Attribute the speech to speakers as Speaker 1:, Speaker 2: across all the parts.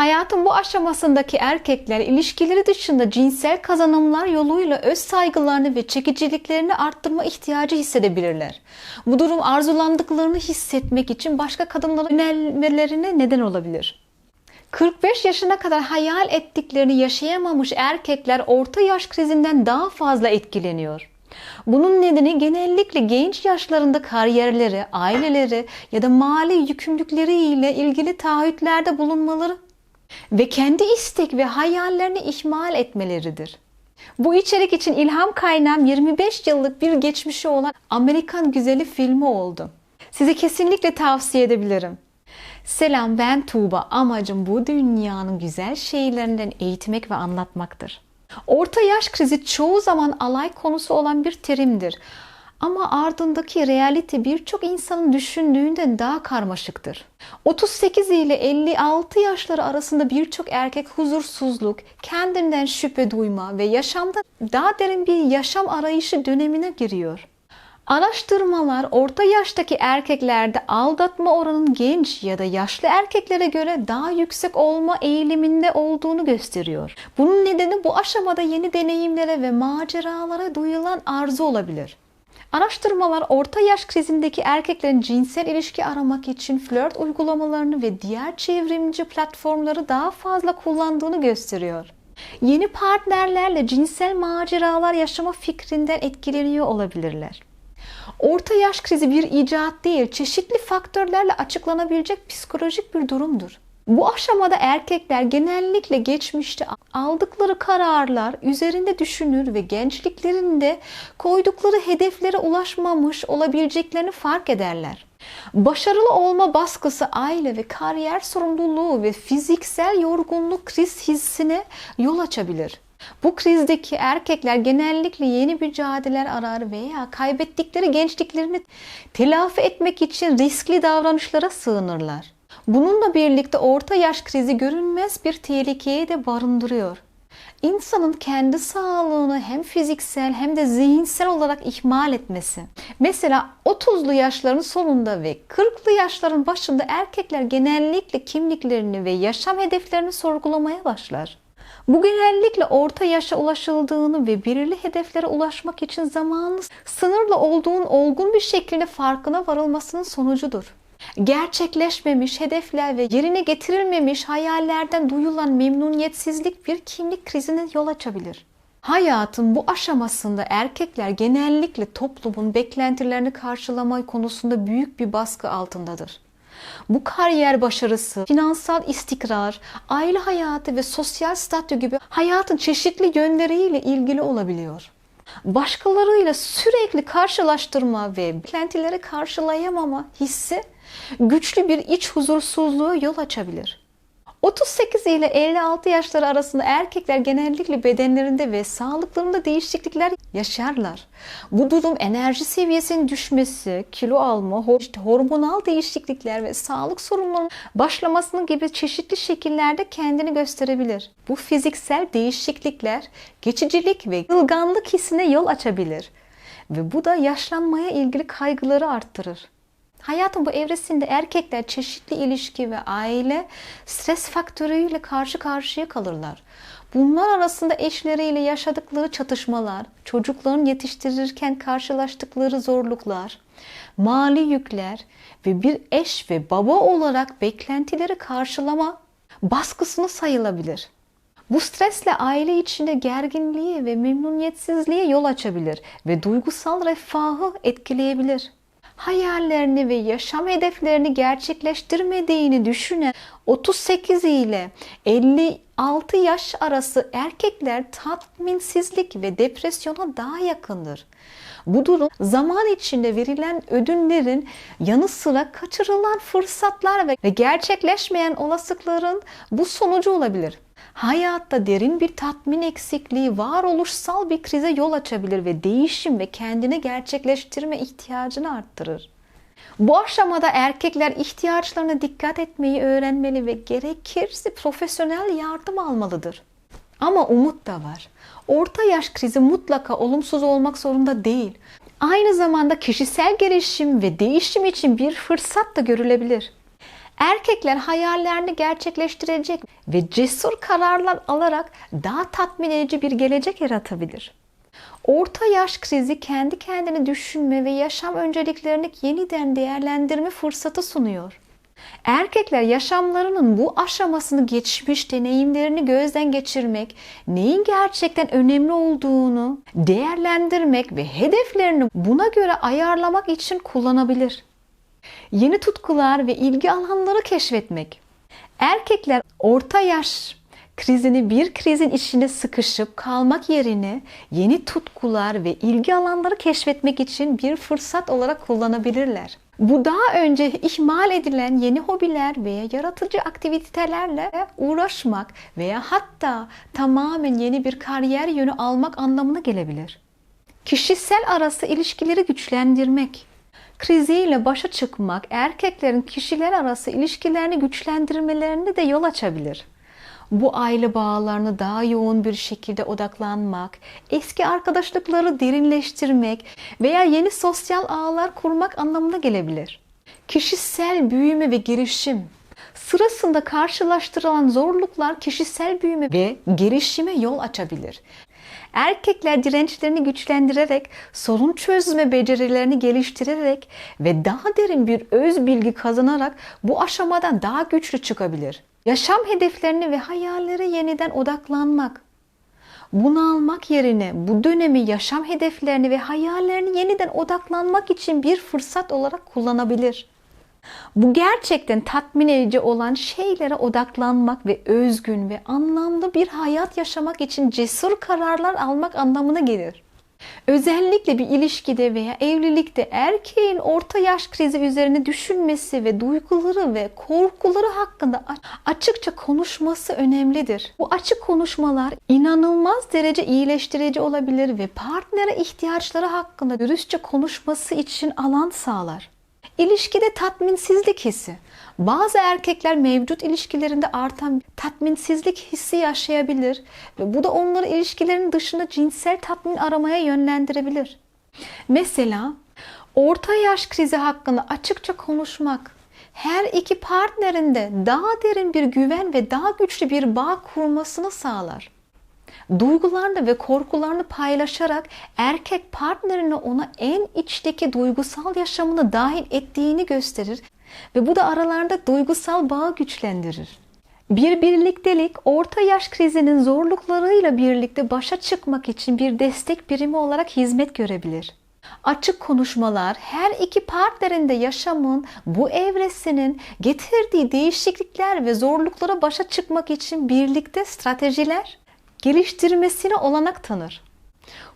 Speaker 1: Hayatın bu aşamasındaki erkekler ilişkileri dışında cinsel kazanımlar yoluyla öz saygılarını ve çekiciliklerini arttırma ihtiyacı hissedebilirler. Bu durum arzulandıklarını hissetmek için başka kadınlara yönelmelerine neden olabilir. 45 yaşına kadar hayal ettiklerini yaşayamamış erkekler orta yaş krizinden daha fazla etkileniyor. Bunun nedeni genellikle genç yaşlarında kariyerleri, aileleri ya da mali yükümlülükleriyle ilgili taahhütlerde bulunmaları ve kendi istek ve hayallerini ihmal etmeleridir. Bu içerik için ilham kaynağım 25 yıllık bir geçmişi olan Amerikan Güzeli filmi oldu. Size kesinlikle tavsiye edebilirim. Selam ben Tuğba. Amacım bu dünyanın güzel şeylerinden eğitmek ve anlatmaktır. Orta yaş krizi çoğu zaman alay konusu olan bir terimdir. Ama ardındaki realite birçok insanın düşündüğünden daha karmaşıktır. 38 ile 56 yaşları arasında birçok erkek huzursuzluk, kendinden şüphe duyma ve yaşamda daha derin bir yaşam arayışı dönemine giriyor. Araştırmalar orta yaştaki erkeklerde aldatma oranının genç ya da yaşlı erkeklere göre daha yüksek olma eğiliminde olduğunu gösteriyor. Bunun nedeni bu aşamada yeni deneyimlere ve maceralara duyulan arzu olabilir. Araştırmalar orta yaş krizindeki erkeklerin cinsel ilişki aramak için flört uygulamalarını ve diğer çevrimci platformları daha fazla kullandığını gösteriyor. Yeni partnerlerle cinsel maceralar yaşama fikrinden etkileniyor olabilirler. Orta yaş krizi bir icat değil, çeşitli faktörlerle açıklanabilecek psikolojik bir durumdur. Bu aşamada erkekler genellikle geçmişte aldıkları kararlar üzerinde düşünür ve gençliklerinde koydukları hedeflere ulaşmamış olabileceklerini fark ederler. Başarılı olma baskısı aile ve kariyer sorumluluğu ve fiziksel yorgunluk kriz hissine yol açabilir. Bu krizdeki erkekler genellikle yeni mücadeleler arar veya kaybettikleri gençliklerini telafi etmek için riskli davranışlara sığınırlar. Bununla birlikte orta yaş krizi görünmez bir tehlikeyi de barındırıyor. İnsanın kendi sağlığını hem fiziksel hem de zihinsel olarak ihmal etmesi. Mesela 30'lu yaşların sonunda ve 40'lı yaşların başında erkekler genellikle kimliklerini ve yaşam hedeflerini sorgulamaya başlar. Bu genellikle orta yaşa ulaşıldığını ve belirli hedeflere ulaşmak için zamanın sınırlı olduğunun olgun bir şekilde farkına varılmasının sonucudur. Gerçekleşmemiş hedefler ve yerine getirilmemiş hayallerden duyulan memnuniyetsizlik bir kimlik krizine yol açabilir. Hayatın bu aşamasında erkekler genellikle toplumun beklentilerini karşılama konusunda büyük bir baskı altındadır. Bu kariyer başarısı, finansal istikrar, aile hayatı ve sosyal statü gibi hayatın çeşitli yönleriyle ilgili olabiliyor. Başkalarıyla sürekli karşılaştırma ve beklentileri karşılayamama hissi güçlü bir iç huzursuzluğu yol açabilir. 38 ile 56 yaşları arasında erkekler genellikle bedenlerinde ve sağlıklarında değişiklikler yaşarlar. Bu durum enerji seviyesinin düşmesi, kilo alma, hormonal değişiklikler ve sağlık sorunlarının başlamasının gibi çeşitli şekillerde kendini gösterebilir. Bu fiziksel değişiklikler geçicilik ve yılganlık hissine yol açabilir ve bu da yaşlanmaya ilgili kaygıları arttırır. Hayatın bu evresinde erkekler çeşitli ilişki ve aile stres faktörüyle karşı karşıya kalırlar. Bunlar arasında eşleriyle yaşadıkları çatışmalar, çocukların yetiştirirken karşılaştıkları zorluklar, mali yükler ve bir eş ve baba olarak beklentileri karşılama baskısını sayılabilir. Bu stresle aile içinde gerginliğe ve memnuniyetsizliğe yol açabilir ve duygusal refahı etkileyebilir hayallerini ve yaşam hedeflerini gerçekleştirmediğini düşünen 38 ile 56 yaş arası erkekler tatminsizlik ve depresyona daha yakındır. Bu durum zaman içinde verilen ödünlerin yanı sıra kaçırılan fırsatlar ve gerçekleşmeyen olasılıkların bu sonucu olabilir. Hayatta derin bir tatmin eksikliği varoluşsal bir krize yol açabilir ve değişim ve kendini gerçekleştirme ihtiyacını arttırır. Bu aşamada erkekler ihtiyaçlarına dikkat etmeyi öğrenmeli ve gerekirse profesyonel yardım almalıdır. Ama umut da var. Orta yaş krizi mutlaka olumsuz olmak zorunda değil. Aynı zamanda kişisel gelişim ve değişim için bir fırsat da görülebilir. Erkekler hayallerini gerçekleştirecek ve cesur kararlar alarak daha tatmin edici bir gelecek yaratabilir. Orta yaş krizi kendi kendini düşünme ve yaşam önceliklerini yeniden değerlendirme fırsatı sunuyor. Erkekler yaşamlarının bu aşamasını geçmiş deneyimlerini gözden geçirmek, neyin gerçekten önemli olduğunu değerlendirmek ve hedeflerini buna göre ayarlamak için kullanabilir. Yeni tutkular ve ilgi alanları keşfetmek. Erkekler orta yaş krizini bir krizin içinde sıkışıp kalmak yerine yeni tutkular ve ilgi alanları keşfetmek için bir fırsat olarak kullanabilirler. Bu daha önce ihmal edilen yeni hobiler veya yaratıcı aktivitelerle uğraşmak veya hatta tamamen yeni bir kariyer yönü almak anlamına gelebilir. Kişisel arası ilişkileri güçlendirmek. Kriziyle başa çıkmak erkeklerin kişiler arası ilişkilerini güçlendirmelerine de yol açabilir. Bu aile bağlarını daha yoğun bir şekilde odaklanmak, eski arkadaşlıkları derinleştirmek veya yeni sosyal ağlar kurmak anlamına gelebilir. Kişisel büyüme ve gelişim sırasında karşılaştırılan zorluklar kişisel büyüme ve gelişime yol açabilir. Erkekler dirençlerini güçlendirerek, sorun çözme becerilerini geliştirerek ve daha derin bir öz bilgi kazanarak bu aşamadan daha güçlü çıkabilir. Yaşam hedeflerini ve hayallere yeniden odaklanmak. Bunu almak yerine bu dönemi yaşam hedeflerini ve hayallerini yeniden odaklanmak için bir fırsat olarak kullanabilir. Bu gerçekten tatmin edici olan şeylere odaklanmak ve özgün ve anlamlı bir hayat yaşamak için cesur kararlar almak anlamına gelir. Özellikle bir ilişkide veya evlilikte erkeğin orta yaş krizi üzerine düşünmesi ve duyguları ve korkuları hakkında açıkça konuşması önemlidir. Bu açık konuşmalar inanılmaz derece iyileştirici olabilir ve partnere ihtiyaçları hakkında dürüstçe konuşması için alan sağlar. İlişkide tatminsizlik hissi. Bazı erkekler mevcut ilişkilerinde artan tatminsizlik hissi yaşayabilir ve bu da onları ilişkilerin dışında cinsel tatmin aramaya yönlendirebilir. Mesela orta yaş krizi hakkında açıkça konuşmak her iki partnerin de daha derin bir güven ve daha güçlü bir bağ kurmasını sağlar duygularını ve korkularını paylaşarak erkek partnerini ona en içteki duygusal yaşamını dahil ettiğini gösterir ve bu da aralarında duygusal bağı güçlendirir. Bir birliktelik orta yaş krizinin zorluklarıyla birlikte başa çıkmak için bir destek birimi olarak hizmet görebilir. Açık konuşmalar her iki partnerin de yaşamın bu evresinin getirdiği değişiklikler ve zorluklara başa çıkmak için birlikte stratejiler geliştirmesine olanak tanır.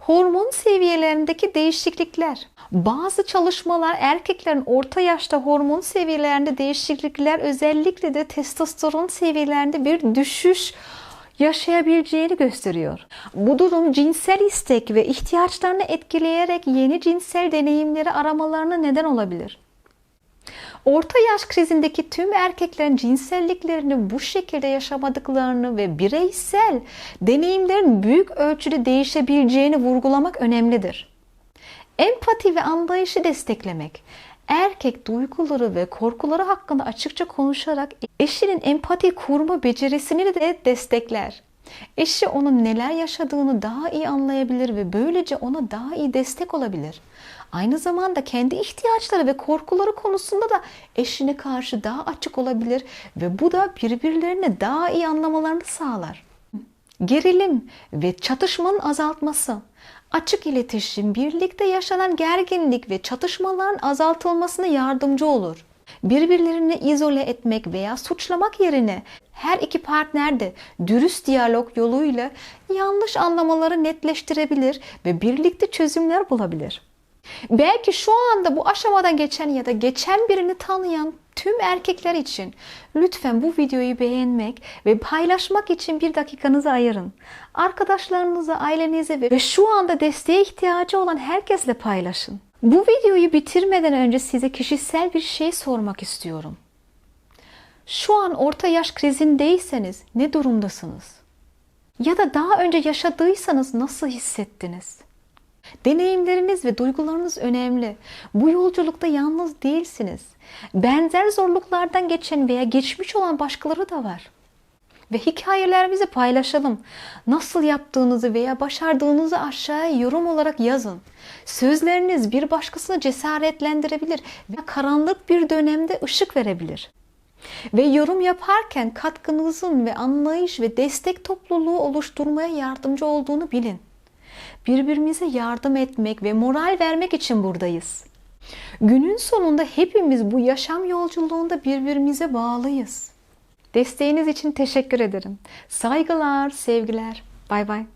Speaker 1: Hormon seviyelerindeki değişiklikler. Bazı çalışmalar erkeklerin orta yaşta hormon seviyelerinde değişiklikler özellikle de testosteron seviyelerinde bir düşüş yaşayabileceğini gösteriyor. Bu durum cinsel istek ve ihtiyaçlarını etkileyerek yeni cinsel deneyimleri aramalarına neden olabilir. Orta yaş krizindeki tüm erkeklerin cinselliklerini bu şekilde yaşamadıklarını ve bireysel deneyimlerin büyük ölçüde değişebileceğini vurgulamak önemlidir. Empati ve anlayışı desteklemek. Erkek duyguları ve korkuları hakkında açıkça konuşarak eşinin empati kurma becerisini de destekler. Eşi onun neler yaşadığını daha iyi anlayabilir ve böylece ona daha iyi destek olabilir. Aynı zamanda kendi ihtiyaçları ve korkuları konusunda da eşine karşı daha açık olabilir ve bu da birbirlerini daha iyi anlamalarını sağlar. Gerilim ve çatışmanın azaltması. Açık iletişim birlikte yaşanan gerginlik ve çatışmaların azaltılmasına yardımcı olur birbirlerini izole etmek veya suçlamak yerine her iki partner de dürüst diyalog yoluyla yanlış anlamaları netleştirebilir ve birlikte çözümler bulabilir. Belki şu anda bu aşamadan geçen ya da geçen birini tanıyan tüm erkekler için lütfen bu videoyu beğenmek ve paylaşmak için bir dakikanızı ayırın. Arkadaşlarınıza, ailenize ve şu anda desteğe ihtiyacı olan herkesle paylaşın. Bu videoyu bitirmeden önce size kişisel bir şey sormak istiyorum. Şu an orta yaş krizindeyseniz ne durumdasınız? Ya da daha önce yaşadıysanız nasıl hissettiniz? Deneyimleriniz ve duygularınız önemli. Bu yolculukta yalnız değilsiniz. Benzer zorluklardan geçen veya geçmiş olan başkaları da var. Ve hikayelerimizi paylaşalım. Nasıl yaptığınızı veya başardığınızı aşağıya yorum olarak yazın. Sözleriniz bir başkasını cesaretlendirebilir ve karanlık bir dönemde ışık verebilir. Ve yorum yaparken katkınızın ve anlayış ve destek topluluğu oluşturmaya yardımcı olduğunu bilin. Birbirimize yardım etmek ve moral vermek için buradayız. Günün sonunda hepimiz bu yaşam yolculuğunda birbirimize bağlıyız. Desteğiniz için teşekkür ederim. Saygılar, sevgiler. Bay bay.